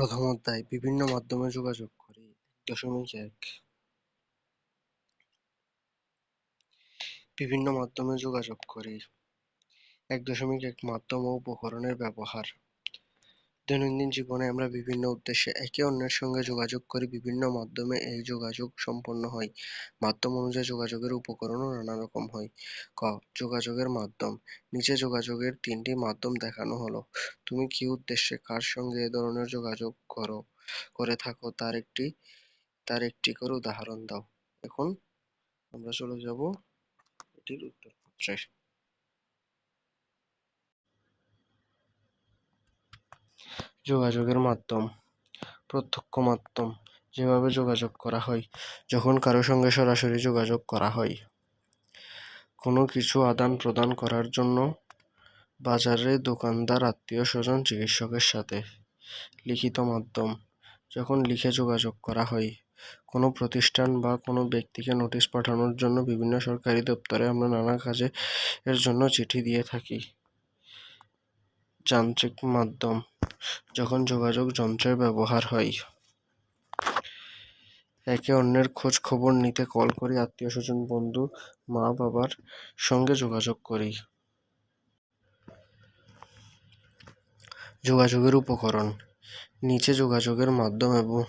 প্রথম অধ্যায় বিভিন্ন মাধ্যমে যোগাযোগ করি। দশমিক এক। বিভিন্ন মাধ্যমে যোগাযোগ করে। এক দশমিক এক মাধ্যম ও উপকরণের ব্যবহার। দৈনন্দিন জীবনে আমরা বিভিন্ন উদ্দেশ্যে একে অন্যের সঙ্গে যোগাযোগ করি বিভিন্ন মাধ্যমে এই যোগাযোগ সম্পন্ন হয় মাধ্যম অনুযায়ী যোগাযোগের উপকরণও নানা রকম হয়। ক, যোগাযোগের মাধ্যম। নিচে যোগাযোগের তিনটি মাধ্যম দেখানো হলো। তুমি কি উদ্দেশ্যে কার সঙ্গে এ ধরনের যোগাযোগ করো, করে থাকো তার একটি তার একটি করে উদাহরণ দাও। এখন আমরা চলে যাব এটির উত্তরপত্রে যোগাযোগের মাধ্যম, প্রত্যক্ষ মাধ্যম যেভাবে যোগাযোগ করা হয়, যখন কারও সঙ্গে সরাসরি যোগাযোগ করা হয়। কোনো কিছু আদান প্রদান করার জন্য বাজারে দোকানদার, আত্মীয় স্বজন, চিকিৎসকের সাথে লিখিত মাধ্যম যখন লিখে যোগাযোগ করা হয়, কোনো প্রতিষ্ঠান বা কোনো ব্যক্তিকে নোটিশ পাঠানোর জন্য বিভিন্ন সরকারি দপ্তরে আমরা নানা কাজে এর জন্য চিঠি দিয়ে থাকি। যান্ত্রিক মাধ্যম, যখন যোগাযোগ যন্ত্রের ব্যবহার হয়। একে অন্যের খোঁজ খবর নিতে কল করি আত্মীয় স্বজন বন্ধু, মা বাবার সঙ্গে যোগাযোগ করি। যোগাযোগের উপকরণ, নিচে যোগাযোগের মাধ্যম এবং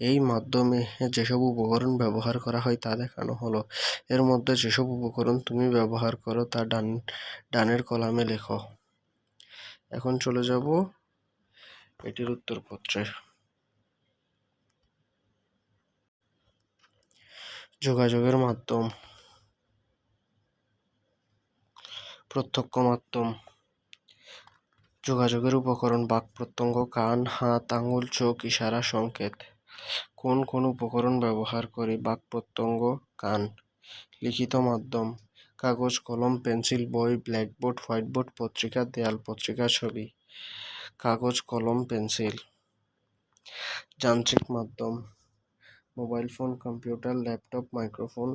এই মাধ্যমে যেসব উপকরণ ব্যবহার করা হয় তা দেখানো হলো। এর মধ্যে যেসব উপকরণ তুমি ব্যবহার করো তা ডান, ডানের কলামে লেখো। এখন চলে যাব এটির উত্তরপত্রে। যোগাযোগের মাধ্যম। প্রত্যক্ষ মাধ্যম। যোগাযোগের উপকরণ, বাক প্রত্যঙ্গ, কান, হাত, আঙুল, চোখ, ইশারা, সংকেত। কোন কোন উপকরণ ব্যবহার করে বাক প্রত্যঙ্গ, কান? লিখিত মাধ্যম। কাগজ, কলম, পেন্সিল, বই, ব্ল্যাকবোর্ড, হোয়াইটবোর্ড, পত্রিকা, দেয়াল, পত্রিকা, ছবি, কাগজ, কলম, পেন্সিল। যান্ত্রিক মাধ্যম, mobile phone, computer, laptop, microphone,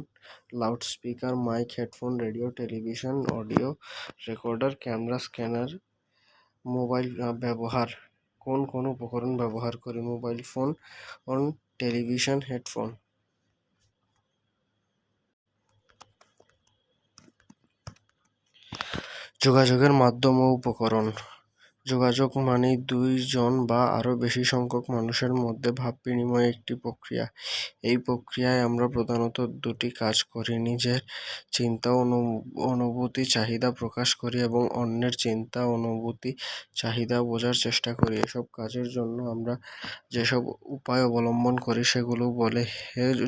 loudspeaker, mic, headphone, radio, television, audio, recorder, camera, scanner, mobile ব্যবহার। কোন কোন উপকরণ ব্যবহার করি? Mobile phone, on, television, headphone. যোগাযোগের মাধ্যম ও উপকরণ। যোগাযোগ মানেই দুইজন বা আরও বেশি সংখ্যক মানুষের মধ্যে ভাব বিনিময়ের একটি প্রক্রিয়া। এই প্রক্রিয়ায় আমরা প্রধানত দুটি কাজ করি, নিজের চিন্তা অনুভূতি, চাহিদা প্রকাশ করি এবং অন্যের চিন্তা, অনুভূতি, চাহিদা বোঝার চেষ্টা করি। এসব কাজের জন্য আমরা যেসব উপায় অবলম্বন করি সেগুলো বলে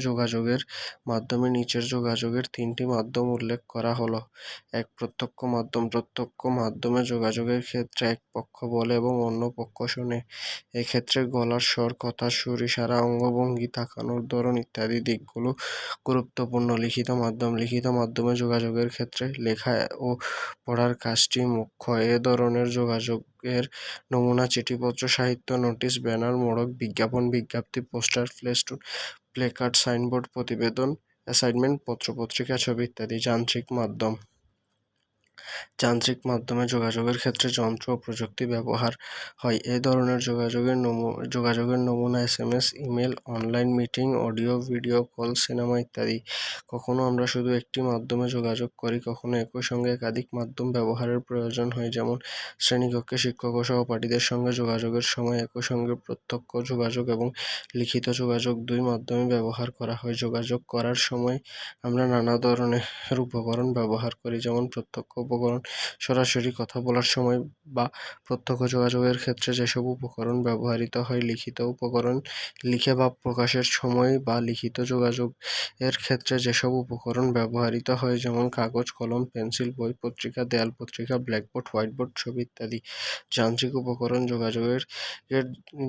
যোগাযোগের মাধ্যমে নিচের যোগাযোগের তিনটি মাধ্যম উল্লেখ করা হলো। এক প্রত্যক্ষ মাধ্যম, প্রত্যক্ষ মাধ্যমে যোগাযোগের ক্ষেত্রে এক পক্ষ বলে এবং অন্য পক্ষ শোনে, এক্ষেত্রে গলার স্বর কথার সুর, ইশারা, অঙ্গভঙ্গি, তাকানোর ধরন ইত্যাদি দিকগুলো গুরুত্বপূর্ণ। লিখিত মাধ্যম, লিখিত মাধ্যমে যোগাযোগের ক্ষেত্রে লেখা ও পড়ার কাজটি মুখ্য। এ ধরনের যোগাযোগের নমুনা, চিঠিপত্র, সাহিত্য, নোটিশ, ব্যানার, মোড়ক, বিজ্ঞাপন, বিজ্ঞপ্তি, পোস্টার, ফ্লেস্টুন, প্লেকার্ড, সাইনবোর্ড, প্রতিবেদন, অ্যাসাইনমেন্ট, পত্রপত্রিকা, ছবি ইত্যাদি, যান্ত্রিক মাধ্যম। যান্ত্রিক মাধ্যমে যোগাযোগের ক্ষেত্রে যন্ত্র ও প্রযুক্তি ব্যবহার হয়। এ ধরনের যোগাযোগের নমু, যোগাযোগের নমুনা S M S email, online meeting, audio, video call, cinema ইত্যাদি। কখনো আমরা শুধু একটি মাধ্যমে যোগাযোগ করি, কখনো একই সঙ্গে একাধিক মাধ্যম ব্যবহারের প্রয়োজন হয়, যেমন শ্রেণীকক্ষে শিক্ষক ও সহপাঠীদের সঙ্গে যোগাযোগের সময়, একই সঙ্গে প্রত্যক্ষ যোগাযোগ এবং লিখিত যোগাযোগ দুই মাধ্যমে ব্যবহার করা হয়। যোগাযোগ করার সময় আমরা নানা ধরনের উপকরণ ব্যবহার করি, যেমন প্রত্যক্ষ উপকরণ, সরাসরি কথা বলার সময় বা প্রত্যক্ষ যোগাযোগের ক্ষেত্রে যেসব উপকরণ ব্যবহৃত হয়, লিখিত উপকরণ, লিখে বা প্রকাশের সময় বা লিখিত যোগাযোগ এর ক্ষেত্রে যেসব উপকরণ ব্যবহৃত হয়, যেমন কাগজ, কলম, পেন্সিল, বই, পত্রিকা, দেয়াল পত্রিকা, ব্ল্যাকবোর্ড, হোয়াইটবোর্ড ছবি ইত্যাদি। যান্ত্রিক উপকরণ যোগাযোগের এর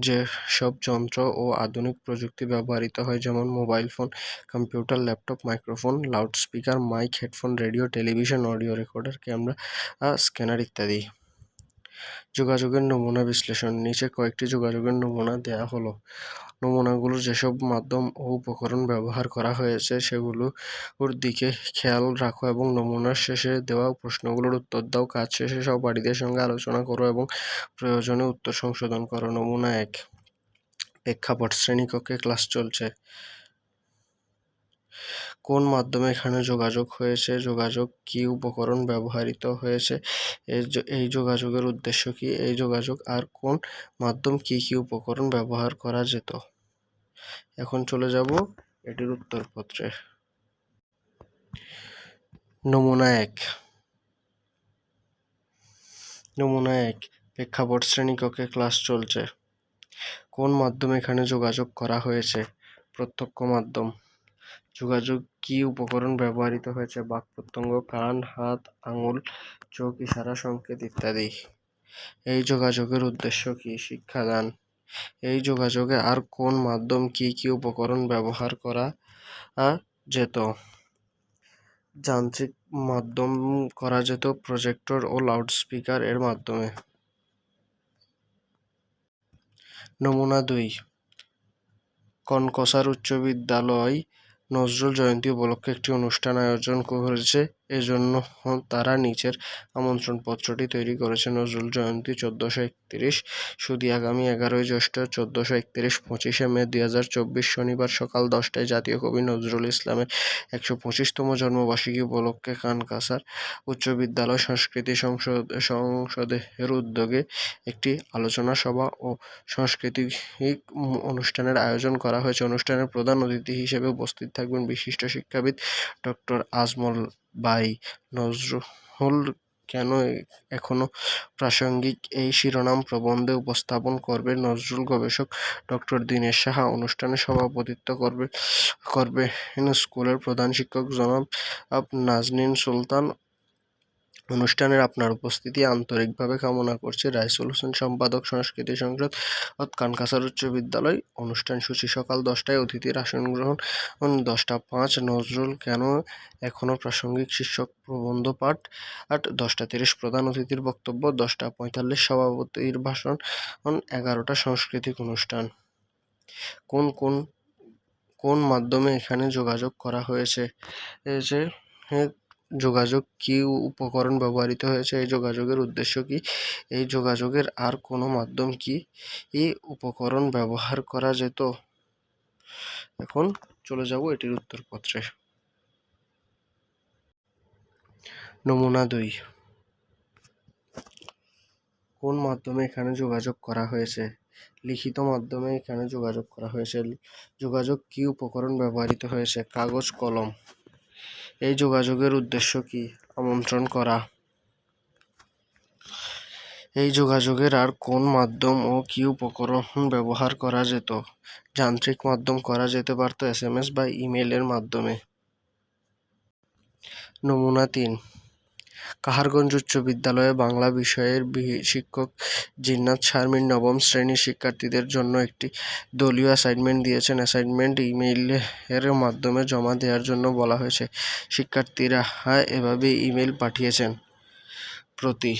যেসব যন্ত্র ও আধুনিক প্রযুক্তি ব্যবহৃত হয়, যেমন mobile phone, computer, laptop, microphone, loudspeaker, mic, headphone, radio, television, audio recorder, camera scanner ইত্যাদি। যোগাযোগের নমুনা বিশ্লেষণ, নিচে কয়েকটি যোগাযোগের নমুনা দেয়া হলো। নমুনাগুলো যেসব মাধ্যম ও উপকরণ ব্যবহার করা হয়েছে, সেগুলোর দিকে খেয়াল রাখো এবং নমুনার শেষে দেওয়া প্রশ্নগুলোর উত্তর দাও। কাজ শেষে সহপাঠীদের সঙ্গে আলোচনা করো এবং প্রয়োজনে উত্তর সংশোধন করো। নমুনা এক, প্রেক্ষাপট শ্রেণীকক্ষে ক্লাস চলছে। কোন মাধ্যমে এখানে যোগাযোগ হয়েছে, যোগাযোগ কি উপকরণ ব্যবহৃত হয়েছে, এই যোগাযোগের উদ্দেশ্য কি, এই যোগাযোগ আর কোন মাধ্যম কি কি উপকরণ ব্যবহার করা যেত? এখন চলে যাব এটির উত্তরপত্রে। নমুনা এক। নমুনা এক, প্রেক্ষাপট শ্রেণীকক্ষে ক্লাস চলছে। কোন মাধ্যমে এখানে যোগাযোগ করা হয়েছে? প্রত্যক্ষ মাধ্যম। যোগাযোগ কি উপকরণ ব্যবহৃত হয়েছে? বাক, প্রত্যঙ্গ, কান, হাত, আঙুল, চোখ, ইশারা, সংকেত ইত্যাদি। এই যোগাযোগের উদ্দেশ্য কি? শিক্ষাদান। এই যোগাযোগে আর কোন মাধ্যম কি কি উপকরণ ব্যবহার করা যেত? যান্ত্রিক মাধ্যম করা যেত প্রজেক্টর ও লাউডস্পিকার এর মাধ্যমে। নমুনা দুই। কনকসার উচ্চ বিদ্যালয় নজরুল জয়ন্তী উপলক্ষে একটি অনুষ্ঠান আয়োজন করেছে। এজন্য তারা নিচের আমন্ত্রণপত্রটি তৈরি করেছে নজরুল জয়ন্তী চোদ্দোশো একত্রিশ। শুধু আগামী এগারোই জ্যৈষ্ঠ চোদ্দোশো একত্রিশ, পঁচিশে মে দুই হাজার চব্বিশ শনিবার সকাল দশটায় জাতীয় কবি নজরুল ইসলামের একশো পঁচিশতম জন্মবার্ষিকী উপলক্ষে কানকাসার উচ্চ বিদ্যালয় সংস্কৃতি সংসদ, সংসদের উদ্যোগে একটি আলোচনা সভা ও সাংস্কৃতিক অনুষ্ঠানের আয়োজন করা হয়েছে। অনুষ্ঠানের প্রধান অতিথি হিসেবে উপস্থিত থাকবেন বিশিষ্ট শিক্ষাবিদ ডক্টর আজমল বাই নজরুল কেন এখনও প্রাসঙ্গিক এই শিরোনাম প্রবন্ধে উপস্থাপন করবে নজরুল গবেষক ডক্টর দীনেশ সাহা? অনুষ্ঠানে সভাপতিত্ব করবে করবে স্কুলের প্রধান শিক্ষক জনাব নাজনীন সুলতান অনুষ্ঠানের আপনার উপস্থিতি আন্তরিকভাবে কামনা করছি। রাইসুল হোসেন, সম্পাদক, সংস্কৃতি সংসদ কানকাসার উচ্চ বিদ্যালয়। অনুষ্ঠান সূচি সকাল দশটায়, অতিথির আসন গ্রহণ দশটা পাঁচ। নজরুল কেন এখনও প্রাসঙ্গিক শীর্ষক প্রবন্ধ পাঠ? আট, দশটা তিরিশ প্রধান অতিথির বক্তব্য। দশটা পঁয়তাল্লিশ সভাপতির ভাষণ। এগারোটা সাংস্কৃতিক অনুষ্ঠান। কোন কোন কোন মাধ্যমে এখানে যোগাযোগ করা হয়েছে? যে যোগাযোগ কী উপকরণ ব্যবহৃত হয়েছে? এই যোগাযোগের উদ্দেশ্য কী? এই যোগাযোগের আর কোনো মাধ্যম কি এই উপকরণ ব্যবহার করা যেত? এখন চলে যাব এটির উত্তরপত্রে। নমুনা দুই। কোন মাধ্যমে এখানে যোগাযোগ করা হয়েছে? লিখিত মাধ্যমে এখানে যোগাযোগ করা হয়েছে। যোগাযোগ কী উপকরণ ব্যবহৃত হয়েছে? কাগজ, কলম। এই যোগাযোগের উদ্দেশ্য কি? আমন্ত্রণ করা। এই যোগাযোগের আর কোন মাধ্যম ও কি উপকরণ ব্যবহার করা যেত? যান্ত্রিক মাধ্যম করা যেতে পারত এস এম এস বা ইমেলের মাধ্যমে। নমুনা তিন। কাহারগঞ্জ উচ্চ বিদ্যালয়ে বাংলা বিষয়ের শিক্ষক জিন্নাত শারমিন নবম শ্রেণির শিক্ষার্থীদের জন্য একটি দলীয় অ্যাসাইনমেন্ট দিয়েছেন। অ্যাসাইনমেন্ট ইমেইলের মাধ্যমে জমা দেওয়ার জন্য বলা হয়েছে। শিক্ষার্থীরা এভাবে ইমেল পাঠিয়েছেন প্রতি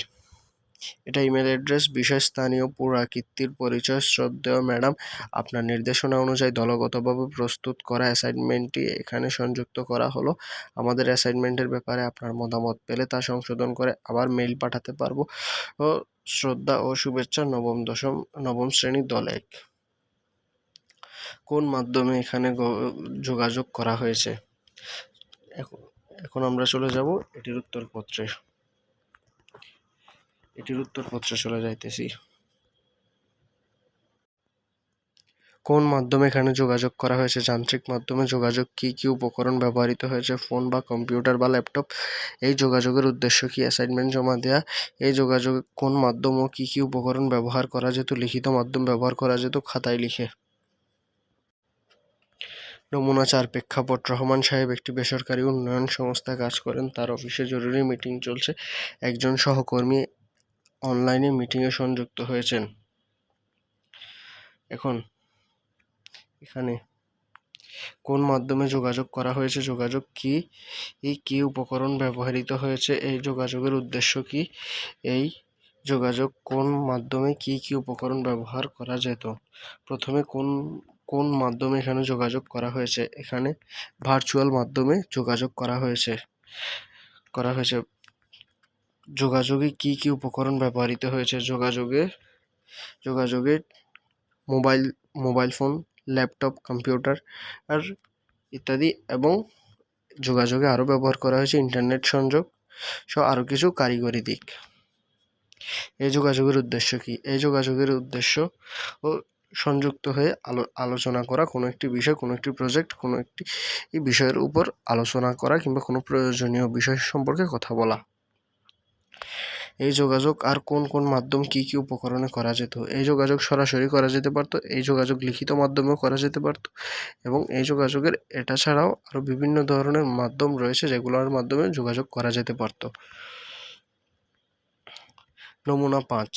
এটা ইমেল অ্যাড্রেস বিষয় স্থানীয় পুরাকীর্তির পরিচয়, শ্রদ্ধেয় ম্যাডাম, আপনার নির্দেশনা অনুযায়ী দলগতভাবে প্রস্তুত করা অ্যাসাইনমেন্টটি এখানে সংযুক্ত করা হলো। আমাদের অ্যাসাইনমেন্টের ব্যাপারে আপনার মতামত পেলে তা সংশোধন করে আবার মেইল পাঠাতে পারব। ও, শ্রদ্ধা ও শুভেচ্ছা, নবম দশম, নবম শ্রেণির দল এক। কোন মাধ্যমে এখানে যোগাযোগ করা হয়েছে? এখন আমরা চলে যাব এটির উত্তরপত্রে। এটির উত্তরপত্রে চলে যাইতেছি। কোন মাধ্যমে এখানে যোগাযোগ করা হয়েছে? যান্ত্রিক মাধ্যমে যোগাযোগ কি কি উপকরণ ব্যবহৃত হয়েছে? ফোন বা কম্পিউটার বা ল্যাপটপ? এই যোগাযোগের উদ্দেশ্য কি? অ্যাসাইনমেন্ট জমা দেওয়া এই যোগাযোগ কোন মাধ্যম ও কী কী উপকরণ ব্যবহার করা যেত? লিখিত মাধ্যম ব্যবহার করা যেত? খাতায় লিখে। নমুনা চার, প্রেক্ষাপট। রহমান সাহেব একটি বেসরকারি উন্নয়ন সংস্থায় কাজ করেন। তার অফিসে জরুরি মিটিং চলছে। একজন সহকর্মী অনলাইনে মিটিংয়ে সংযুক্ত হয়েছেন। এখন এখানে কোন মাধ্যমে যোগাযোগ করা হয়েছে, যোগাযোগ কি, এই কী উপকরণ ব্যবহৃত হয়েছে, এই যোগাযোগের উদ্দেশ্য কি, এই যোগাযোগ কোন মাধ্যমে কি কি উপকরণ ব্যবহার করা যেত, প্রথমে কোন কোন মাধ্যমে এখানে যোগাযোগ করা হয়েছে, এখানে ভার্চুয়াল মাধ্যমে যোগাযোগ করা হয়েছে করা হয়েছে। যোগাযোগে কি কি উপকরণ ব্যবহৃত হয়েছে? যোগাযোগে যোগাযোগে mobile mobile phone, laptop, computer আর ইত্যাদি এবং যোগাযোগে আরও ব্যবহার করা হয়েছে ইন্টারনেট সংযোগ সহ আরও কিছু কারিগরি দিক। এই যোগাযোগের উদ্দেশ্য কী? এই যোগাযোগের উদ্দেশ্য ও সংযুক্ত হয়ে আলো, আলোচনা করা, কোনো একটি বিষয়, কোনো একটি প্রজেক্ট কোনো একটি বিষয়ের উপর আলোচনা করা কিংবা কোনো প্রয়োজনীয় বিষয় সম্পর্কে কথা বলা। এই যোগাযোগ আর কোন কোন মাধ্যম কী কী উপকরণে করা যেত? এই যোগাযোগ সরাসরি করা যেতে পারত, এই যোগাযোগ লিখিত মাধ্যমেও করা যেতে পারত এবং এই যোগাযোগের এটা ছাড়াও আরও বিভিন্ন ধরনের মাধ্যম রয়েছে যেগুলোর মাধ্যমে যোগাযোগ করা যেতে পারত। নমুনা পাঁচ।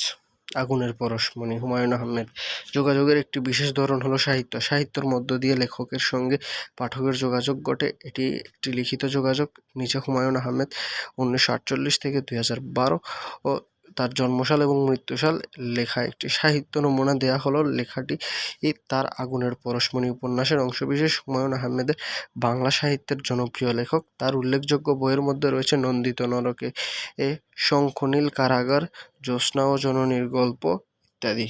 আগুনের পরশ। পরশমণি হুমায়ুন আহমেদ। যোগাযোগের একটি বিশেষ ধরন হলো সাহিত্য। সাহিত্যর মধ্য দিয়ে লেখকের সঙ্গে পাঠকের যোগাযোগ ঘটে। এটি একটি লিখিত যোগাযোগ। নিচে হুমায়ুন আহমেদ উনিশশো আটচল্লিশ থেকে দুই হাজার বারো ও তার জন্মসাল এবং মৃত্যুসাল লেখা একটি সাহিত্য নমুনা দেয়া হলো লেখাটি তার আগুনের পরশমণি উপন্যাসের অংশবিশেষ হুমায়ুন আহমেদের বাংলা সাহিত্যের জনপ্রিয় লেখক। তার উল্লেখযোগ্য বইয়ের মধ্যে রয়েছে নন্দিত নরকে, এ শঙ্খনীল কারাগার, জ্যোৎস্না ও জননীর গল্প ইত্যাদি।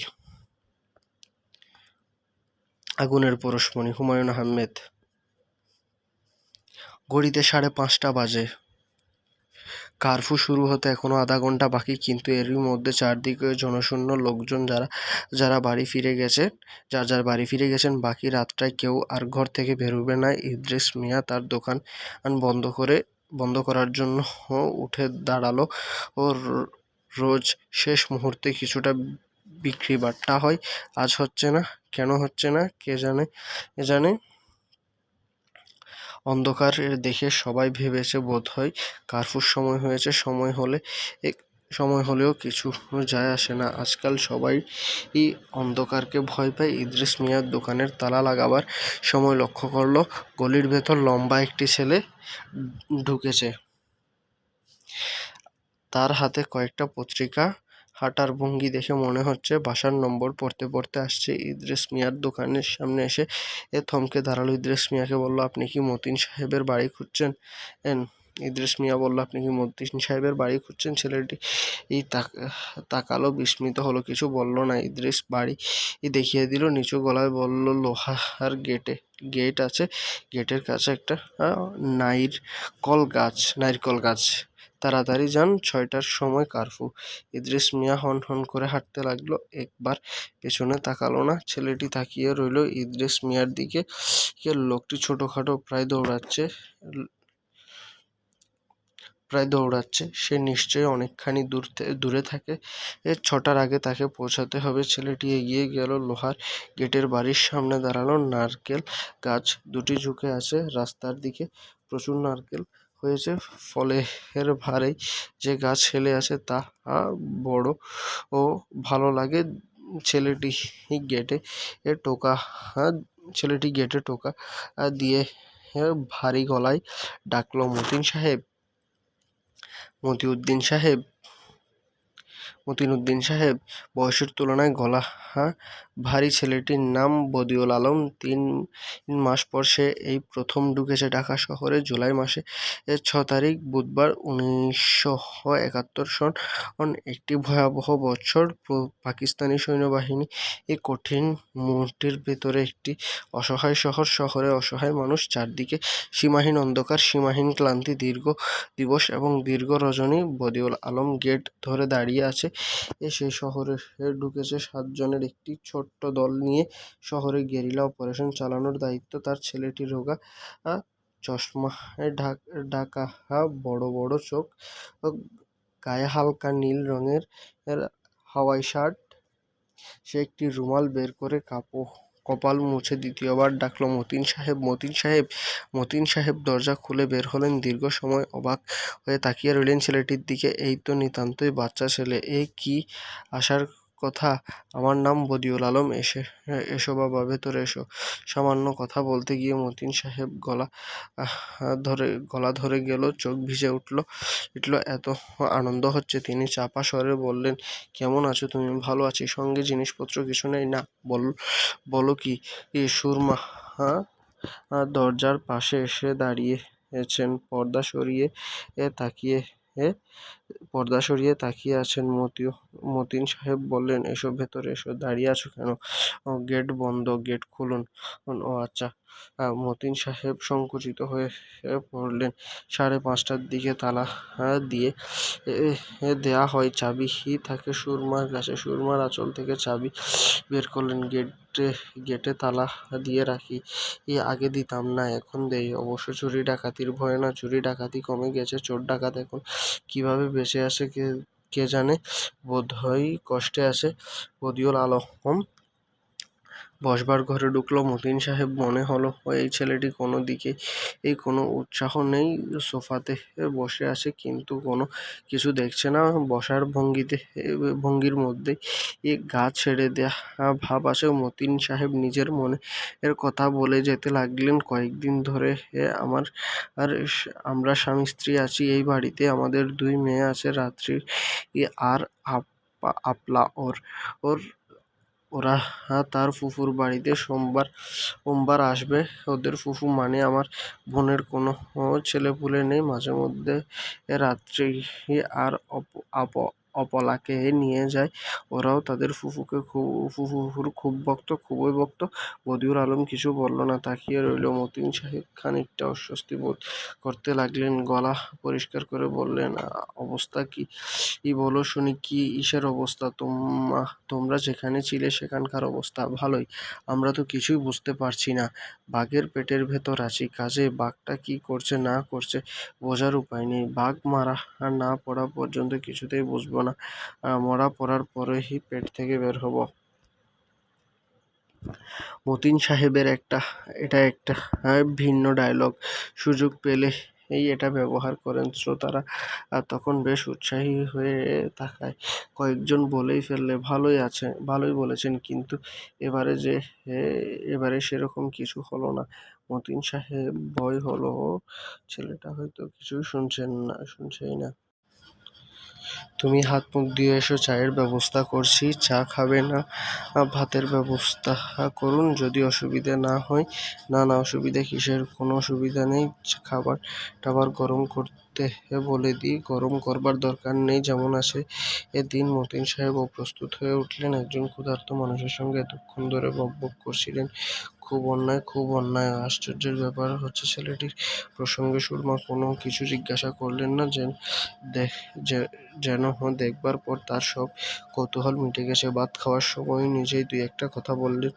আগুনের পরশমণি হুমায়ুন আহমেদ। ঘড়িতে সাড়ে পাঁচটা বাজে। কারফিউ শুরু হতে এখনও আধা ঘণ্টা বাকি, কিন্তু এরই মধ্যে চারদিকে জনশূন্য লোকজন যারা যারা বাড়ি ফিরে গেছে যার যার বাড়ি ফিরে গেছেন, বাকি রাতটায় কেউ আর ঘর থেকে বেরোবে না। ইদ্রিস মিয়া তার দোকান বন্ধ করে, বন্ধ করার জন্য উঠে দাঁড়াল। ও রোজ শেষ মুহূর্তে কিছুটা বিক্রি বাট্টা হয়। আজ হচ্ছে না, কেন হচ্ছে না, কে জানে কে জানে। অন্ধকার দেখে সবাই ভেবেছে বোধহয় কার্ফুর সময় হয়েছে। সময় হলে সময় হলেও কিছু যায় আসে না। আজকাল সবাই অন্ধকারকে ভয় পায়। ইদ্রিস মিয়ার দোকানের তালা লাগাবার সময় লক্ষ্য করল, গলির ভেতর লম্বা একটি ছেলে ঢুকেছে। তার হাতে কয়েকটা পত্রিকা হাঁটার ভঙ্গি দেখে মনে হচ্ছে বাসার নম্বর পড়তে পড়তে আসছে। ইদ্রিস মিয়ার দোকানের সামনে এসে এ থমকে দাঁড়াল। ইদ্রিস মিয়াকে বলল, আপনি কি মতিন সাহেবের বাড়ি খুঁজছেন? এন ইদ্রিস মিয়া বলল, আপনি কি মতিন সাহেবের বাড়ি খুঁজছেন? ছেলেটি এই তাকালো, বিস্মিত হলো, কিছু বলল না। ইদ্রিস বাড়ি দেখিয়ে দিল, নিচু গলায় বলল, লোহার গেটে, গেট আছে। গেটের কাছে একটা নাইর কল গাছ, নাইরকল গাছ। তাড়াতাড়ি যান, ছয়টার সময় কারফু। ইদ্রিস মিয়া হন হন করে হাঁটতে লাগল। একবার পেছনে তাকালো না। ছেলেটি তাকিয়ে রইল ইদ্রিস মিয়ার দিকে। লোকটি ছোটোখাটো প্রায় দৌড়াচ্ছে প্রায় দৌড়াচ্ছে। সে নিশ্চয়ই অনেকখানি দূর দূরে থাকে। ছটার আগে তাকে পৌঁছাতে হবে। ছেলেটি এগিয়ে গেল লোহার গেটের বাড়ির সামনে দাঁড়াল। নারকেল গাছ দুটি ঝুঁকে আছে রাস্তার দিকে। প্রচুর নারকেল হয়েছে। ফলে এর ভারেই যে গাছ হেলে আছে তা বড় ও ভালো লাগে। ছেলেটি গেটে এ টোকা ছেলেটি গেটে টোকা দিয়ে ভারী গলায় ডাকলো, মতিন সাহেব, মতিউদ্দিন সাহেব মতিনুদ্দিন সাহেব। বয়সের তুলনায় গলা হ্যাঁ ভারী ছেলেটির নাম বদিউল আলম। তিন মাস পর সে এই প্রথম ঢুকেছে ঢাকা শহরে। জুলাই মাসে ছ তারিখ বুধবার উনিশশো একাত্তর সন। একটি ভয়াবহ বছর। পাকিস্তানি সৈন্যবাহিনী এই কঠিন মুহূর্তের ভেতরে একটি অসহায় শহর। শহরে অসহায় মানুষ, চারদিকে সীমাহীন অন্ধকার, সীমাহীন ক্লান্তি, দীর্ঘ দিবস এবং দীর্ঘ রজনী। বদিউল আলম গেট ধরে দাঁড়িয়ে আছে। এ সে শহরে ঢুকেছে সাতজনের একটি ছোট্ট দল নিয়ে শহরে গেরিলা অপারেশন চালানোর দায়িত্ব তার ছেলেটি রোগা চশমায় ঢাকা বড় বড় চোখ গায়ে হালকা নীল রঙের হাওয়াই শার্ট। সে একটি রুমাল বের করে কাপড় কপাল মুছে দ্বিতীয়বার ডাকলো, মতিন সাহেব মতিন সাহেব। মতিন সাহেব দরজা খুলে বের হলেন। দীর্ঘ সময় অবাক হয়ে তাকিয়ে রইলেন ছেলেটির দিকে। এই তো নিতান্তই বাচ্চা ছেলে, এ কি আসার কথা। আমার নাম বদিউল আলম, এসে, এসো বাবা, ভেতরে এসো। সামান্য কথা বলতে গিয়ে মতিন সাহেব গলা ধরে গলা ধরে গেল, চোখ ভিজে উঠল। উঠল, এত আনন্দ হচ্ছে, তিনি চাপা স্বরে বললেন, কেমন আছো তুমি? ভালো আছি? সঙ্গে জিনিসপত্র কিছু নেই? না, বল, বলো কি? সুরমা হ্যাঁ? দরজার পাশে এসে দাঁড়িয়েছেন, পর্দা সরিয়ে তাকিয়ে পর্দা সরিয়ে তাকিয়ে আছেন মতিও। মতিন সাহেব বললেন, এসো ভেতরে, এসো, দাঁড়িয়ে আছো কেন? গেট বন্ধ, গেট খুলুন। ও আচ্ছা। মতিন সাহেব সংকুচিত হয়ে পড়লেন। সাড়ে পাঁচটার দিকে তালা দিয়ে দেয়া হয় চাবি। থাকে সুরমার কাছে। সুরমার আঁচল থেকে চাবি বের করলেন। গেটে গেটে তালা দিয়ে রাখি। আগে দিতাম না, এখন দেই। অবশ্য চুরি ডাকাতির ভয় না। চুরি ডাকাতি কমে গেছে। চোর ডাকাত এখন কীভাবে বেঁচে আছে কে কে জানে? বোধহয় কষ্টে আছে বদিউল আলম বসবার ঘরে ঢুকলো, মতিন সাহেব মনে হলো এই ছেলেটি কোনো দিকে, এই কোনো উৎসাহ নেই, সোফাতে বসে আছে, কিন্তু কোনো কিছু দেখছে না, বসার ভঙ্গিতে, ভঙ্গির মধ্যেই গা ছেড়ে দেয়া ভাব আছে। মতিন সাহেব নিজের মনে এর কথা বলে যেতে লাগলেন। কয়েকদিন ধরে আমার আর আমরা স্বামী স্ত্রী আছি, এই বাড়িতে আমাদের দুই মেয়ে আছে রাত্রি আর আপলা, ওর ওর ওরা তার ফুফুর বাড়িতে সোমবার সোমবার আসবে। ওদের ফুফু মানে আমার বোনের কোনো ছেলেপুলে নেই। মাঝে মধ্যে রাত্রি আর অপ অপলাকে নিয়ে যায়। ওরাও তাদের ফুফুকে খুব, ফুফুর খুব ভক্ত, খুবই ভক্ত। বদিউর আলম কিছু বলল না, তাকিয়ে রইল মতিন সাহেব খানিকটা অস্বস্তি বোধ করতে লাগলেন। গলা পরিষ্কার করে বললেন অবস্থা কি? ই বলো শুনি, কি ইসের অবস্থা? তোমা, তোমরা যেখানে ছিলে সেখানকার অবস্থা ভালোই। আমরা তো কিছুই বুঝতে পারছি না। বাঘের পেটের ভেতর আছি। কাজে বাঘটা কি করছে না করছে বোঝার উপায় নেই। বাঘ মারা না পড়া পর্যন্ত কিছুতেই বুঝব না। মরা পড়ার পরেই পেট থেকে বের হব। মতিন সাহেবের একটা, এটা একটা ভিন্ন ডায়লগ সুযোগ পেলে এই এটা ব্যবহার করেন শ্রোতারা। তখন বেশ উৎসাহী হয়ে তাকায়। কয়েকজন বলেই ফেললে, ভালোই আছে, ভালোই বলেছেন, কিন্তু এবারে যে এবারে সেরকম কিছু হলো না। মতিন সাহেব ভয় হলো, ছেলেটা হয়তো কিছুই শুনছেন না, শুনছেই না। তুমি হাত মুখ দিয়ে এসো, চায়ের ব্যবস্থা করছি, চা খাবে না, ভাতের ব্যবস্থা করুন, যদি অসুবিধে না হয় না না অসুবিধা, কিসের কোনো অসুবিধা নেই, খাবার টাবার গরম করতে বলে দিই, গরম করবার দরকার নেই, যেমন আছে, এদিন মতিন সাহেব অপ্রস্তুত হয়ে উঠলেন, একজন ক্ষুধার্ত মানুষের সঙ্গে এতক্ষণ ধরে বক বক করছিলেন খুব অন্যায় খুব অন্যায়। আশ্চর্যের ব্যাপার হচ্ছে ছেলেটির প্রসঙ্গে সুরমা কোনো কিছু জিজ্ঞাসা করলেন না, যেন দেখ যেন দেখবার পর তার সব কৌতূহল মিটে গেছে। ভাত খাওয়ার সময় নিজেই দুই একটা কথা বললেন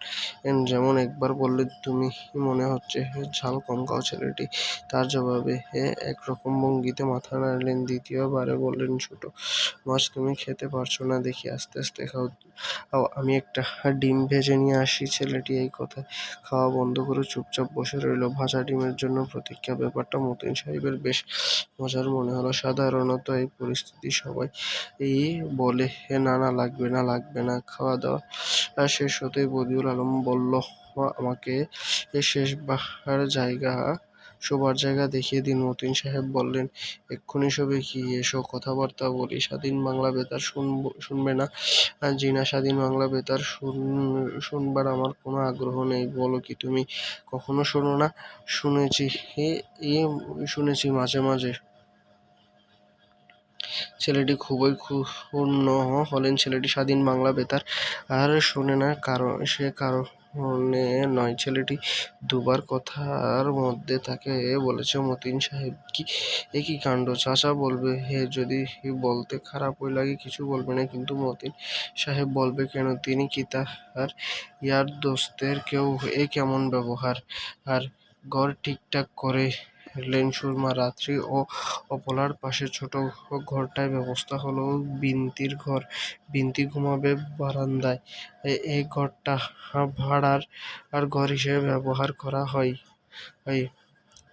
যেমন একবার বললেন তুমি মনে হচ্ছে? ঝাল কম খাও ছেলেটি। তার জবাবে একরকম ভঙ্গিতে মাথা নাড়লেন। দ্বিতীয়বারে বললেন, ছোট মাছ তুমি খেতে পারছ না, দেখি আস্তে আস্তে খাও। আমি একটা ডিম ভেজে নিয়ে আসি, ছেলেটি এই কথায় খাওয়া বন্ধ করে চুপচাপ বসে রইল। ভাজা ডিমের জন্য প্রতীক্ষা ব্যাপারটা মতিন সাহেবের বেশ মজার মনে হলো। সাধারণত এই পরিস্থিতি সবাই এই বলে না না, লাগবে না লাগবে না, খাওয়া দাওয়া শেষ হতেই বদিউল আলম বলল আমাকে শেষবার জায়গা শোবার জায়গা দেখিয়ে দিন, মতিন সাহেব বললেন, এক্ষুনি শোবে কি, এসো, কথাবার্তা বলি, স্বাধীন বাংলা বেতার শুনব, শুনবে না? জি না, স্বাধীন বাংলা বেতার শুন, শুনবার আমার কোনো আগ্রহ নেই, বলো কি তুমি? কখনো শোনো না? শুনেছি এ, শুনেছি মাঝে মাঝে। ছেলেটি খুবই ক্ষুণ্ণ হলেন, ছেলেটি স্বাধীন বাংলা বেতার আর শোনে না, কারণ, সে কারণে নয়। ছেলেটি দুবার কথার মধ্যে তাকে বলেছে, মতিন সাহেব, কি, এ কি কাণ্ড? চাচা বলবে, হে, যদি বলতে খারাপ ওই লাগে, কিছু বলবে না। কিন্তু মতিন সাহেব বলবে কেন? তিনি কি তাহার ইয়ার দোস্তের কেউ? এ কেমন ব্যবহার? আর ঘর ঠিকঠাক করে এলেন সুরমা রাত্রি ও অপলার পাশে ছোট ঘরটায় ব্যবস্থা হলো বিন্তির ঘর। বিন্তি ঘুমাবে বারান্দায়। এই ঘরটা ভাড়ার আর ঘর হিসেবে ব্যবহার করা হয়।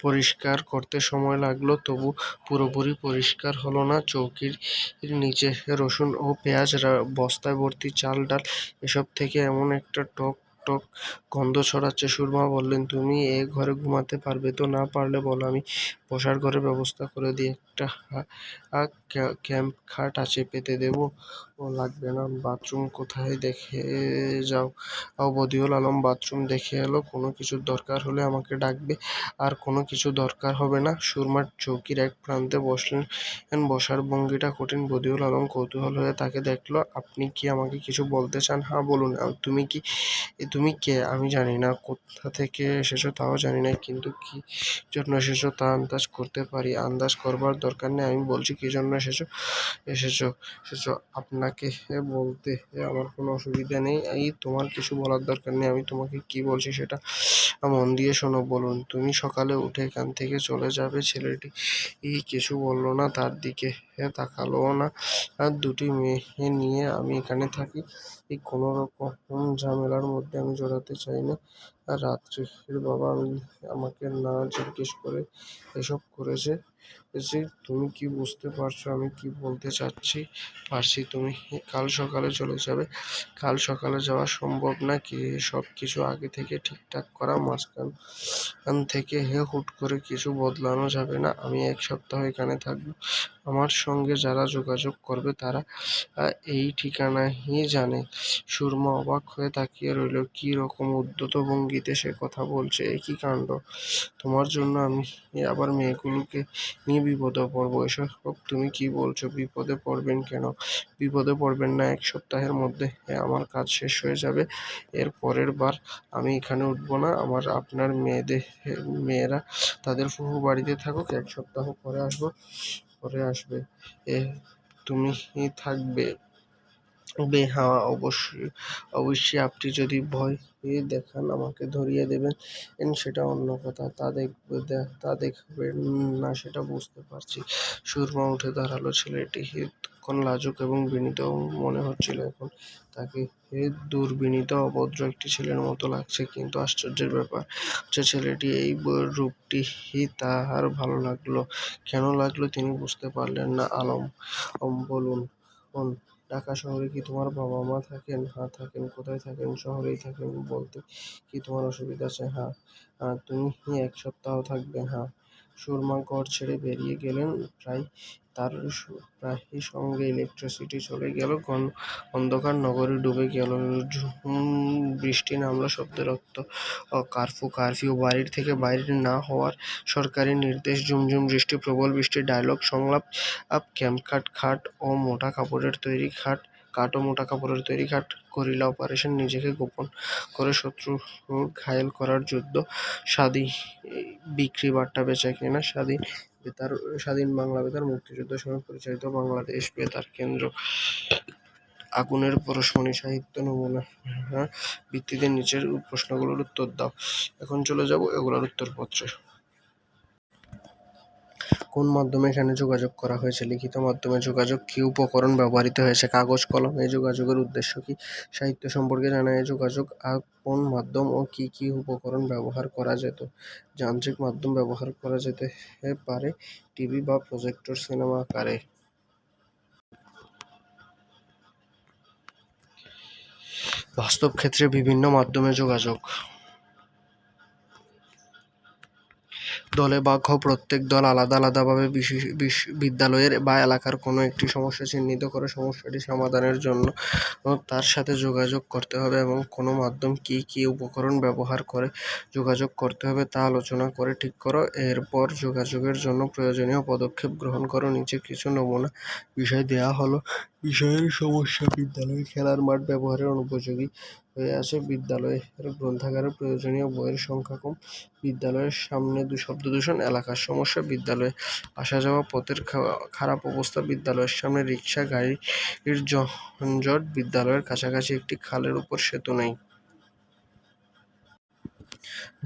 পরিষ্কার করতে সময় লাগল, তবু পুরোপুরি পরিষ্কার হলো না। চৌকির নিচে রসুন ও পেঁয়াজ বস্তায় ভর্তি চাল ডাল, এসব থেকে এমন একটা টক টক গন্ধ ছড়াচ্ছে। সুরমা বললেন, তুমি এ ঘরে ঘুমাতে পারবে তো? না পারলে বলো, আমি বসার ঘরের ব্যবস্থা করে দিই একটা ক্যাম্প খাট আছে, পেতে দেবো। ও লাগবে না। বাথরুম কোথায় দেখে যাও। বদিউল আলম বাথরুম দেখে এলো। কোনো কিছুর দরকার হলে আমাকে ডাকবে। আর কোনো কিছু দরকার হবে না। সুরমার চৌকির এক প্রান্তে বসলেন। বসার ভঙ্গিটা কঠিন। বদিউল আলম কৌতূহল হয়ে তাকে দেখল। আপনি কি আমাকে কিছু বলতে চান? হ্যাঁ বলুন। তুমি কি, তুমি কে? আমি জানি না। কোথা থেকে এসেছ তাও জানি না। কিন্তু কি জন্য এসেছ তা আন্দাজ করতে পারি, আন্দাজ করবার দরকার নেই। আমি বলছি, কী জন্য এসেছ? এসেছ এসেছ। আপনাকে বলতে আমার কোনো অসুবিধা নেই। এই তোমার কিছু বলার দরকার নেই। আমি তোমাকে কি বলছি সেটা মন দিয়ে শোনো, বলুন। তুমি সকালে উঠে এখান থেকে চলে যাবে। ছেলেটি কিছু বলল না, তার দিকে তাকালো না। আর দুটি মেয়ে নিয়ে আমি এখানে থাকি। এই কোনো রকম ঝামেলার মধ্যে আমি জড়াতে চাই না। রাত্রির বাবা আমি আমাকে না জিজ্ঞেস করে এসব করেছে। যে তুমি কি বুঝতে পারছ আমি কি বলতে চাচ্ছি? পারছি, তুমি কাল সকালে চলে যাবে। কাল সকালে যাওয়া সম্ভব না কি সব কিছু আগে থেকে ঠিকঠাক করা, মাঝখান থেকে হে হুট করে কিছু বদলানো যাবে না। আমি এক সপ্তাহ এখানে থাকব। আমার সঙ্গে যারা যোগাযোগ করবে তারা এই ঠিকানাই জানে। সুরমা অবাক হয়ে তাকিয়ে রইল, কী রকম উদ্ধত ভঙ্গিতে সে কথা বলছে? এ কী কাণ্ড? তোমার জন্য আমি আবার মেয়েগুলোকে নিয়ে বিপদে পড়ব, এসব তুমি কি বলছো? বিপদে পড়বেন কেন? বিপদে পড়বেন না এক সপ্তাহের মধ্যে। আমার কাজ শেষ হয়ে যাবে। এর পরের বার আমি এখানে উঠবো না। আমার আপনার মেয়েদের মেয়েরা তাদের ফুফু বাড়িতে থাকুক, এক সপ্তাহ পরে আসব, পরে আসবে। এ, তুমি থাকবে। বে হ্যাঁ অবশ্যই অবশ্যই আপনি যদি ভয় দেখান, আমাকে ধরিয়ে দেবেন সেটা অন্য কথা, তা দেখবে তা দেখবেন, না, সেটা বুঝতে পারছি। সুরমা উঠে দাঁড়াল ছেলেটি তখন লাজুক এবং বিনীত মনে হচ্ছিল এখন, তাকে দুর্বিনীত, অভদ্র একটি ছেলের মতো লাগছে, কিন্তু আশ্চর্যের ব্যাপার যে ছেলেটি এই রূপটি তাহার ভালো লাগল, কেন লাগল তিনি বুঝতে পারলেন না, আলম বলুন। ঢাকা শহরে কি তোমার বাবা মা থাকেন? হ্যাঁ থাকেন। কোথায় থাকেন? শহরেই থাকেন বলতে কি তোমার অসুবিধা আছে? হ্যাঁ। তুমি এক সপ্তাহ থাকবে? হ্যাঁ। সুরমা ঘর ছেড়ে বেরিয়ে গেলেন। প্রায় তার প্রায় সঙ্গে ইলেকট্রিসিটি চলে গেল। অন্ধকার নগরী ডুবে গেল। ঝুম, বৃষ্টি নামলো শব্দে রক্ত কারফিউ কারফিউ বাড়ির থেকে বাইরে না হওয়ার সরকারি নির্দেশ। ঝুমঝুম বৃষ্টি, প্রবল বৃষ্টি ডায়লগ সংলাপ, আপ, ক্যাম্প খাট খাট ও মোটা কাপড়ের তৈরি খাট কাঠ ও মোটা কাপড়ের তৈরি খাট গরিলা অপারেশন নিজেকে গোপন করে শত্রু ঘায়েল করার যুদ্ধ। স্বাধীন বিক্রি বাট্টা বেচা কেনা, স্বাধীন বেতার, স্বাধীন বাংলা বেতার মুক্তিযুদ্ধের সময় পরিচালিত বাংলাদেশ বেতার কেন্দ্র। আগুনের পরশমণি সাহিত্য নমুনা ভিত্তিতে নিচের প্রশ্নগুলোর উত্তর দাও। এখন চলে যাব এগুলোর উত্তরপত্রে। কোন মাধ্যমে এখানে যোগাযোগ করা হয়েছে? লিখিত মাধ্যমে যোগাযোগ কী উপকরণ ব্যবহৃত হয়েছে? কাগজ, কলম, এই যোগাযোগের উদ্দেশ্য কী? সাহিত্য সম্পর্কে জানা এই যোগাযোগ আর কোন মাধ্যম ও কী কী উপকরণ ব্যবহার করা যেত? যান্ত্রিক মাধ্যম ব্যবহার করা যেতে পারে টিভি বা প্রজেক্টর সিনেমা আকারে। বাস্তব ক্ষেত্রে বিভিন্ন মাধ্যমে যোগাযোগ দলে ভাগ হও প্রত্যেক দল আলাদা আলাদাভাবে বিদ্যালয়ের বা এলাকার কোনো একটি সমস্যা চিহ্নিত করে সমস্যাটি সমাধানের জন্য তার সাথে যোগাযোগ করতে হবে এবং কোনো মাধ্যম কী কী উপকরণ ব্যবহার করে যোগাযোগ করতে হবে তা আলোচনা করে ঠিক করো। এরপর যোগাযোগের জন্য প্রয়োজনীয় পদক্ষেপ গ্রহণ করো। নিচে কিছু নমুনা বিষয় দেওয়া হলো। বিষয়ের সমস্যা বিদ্যালয়ে খেলার মাঠ ব্যবহারের অনুপযোগী হয়ে আছে। বিদ্যালয়ের গ্রন্থাগারে প্রয়োজনীয় বইয়ের সংখ্যা কম। বিদ্যালয়ের সামনে শব্দদূষণ এলাকার সমস্যা, বিদ্যালয়ে আসা যাওয়া, পথের খারাপ অবস্থা, বিদ্যালয়ের সামনে রিক্সা, গাড়ির যানজট বিদ্যালয়ের কাছাকাছি একটি খালের উপর সেতু নেই।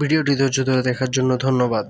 ভিডিওটি ধৈর্য ধরে দেখার জন্য ধন্যবাদ।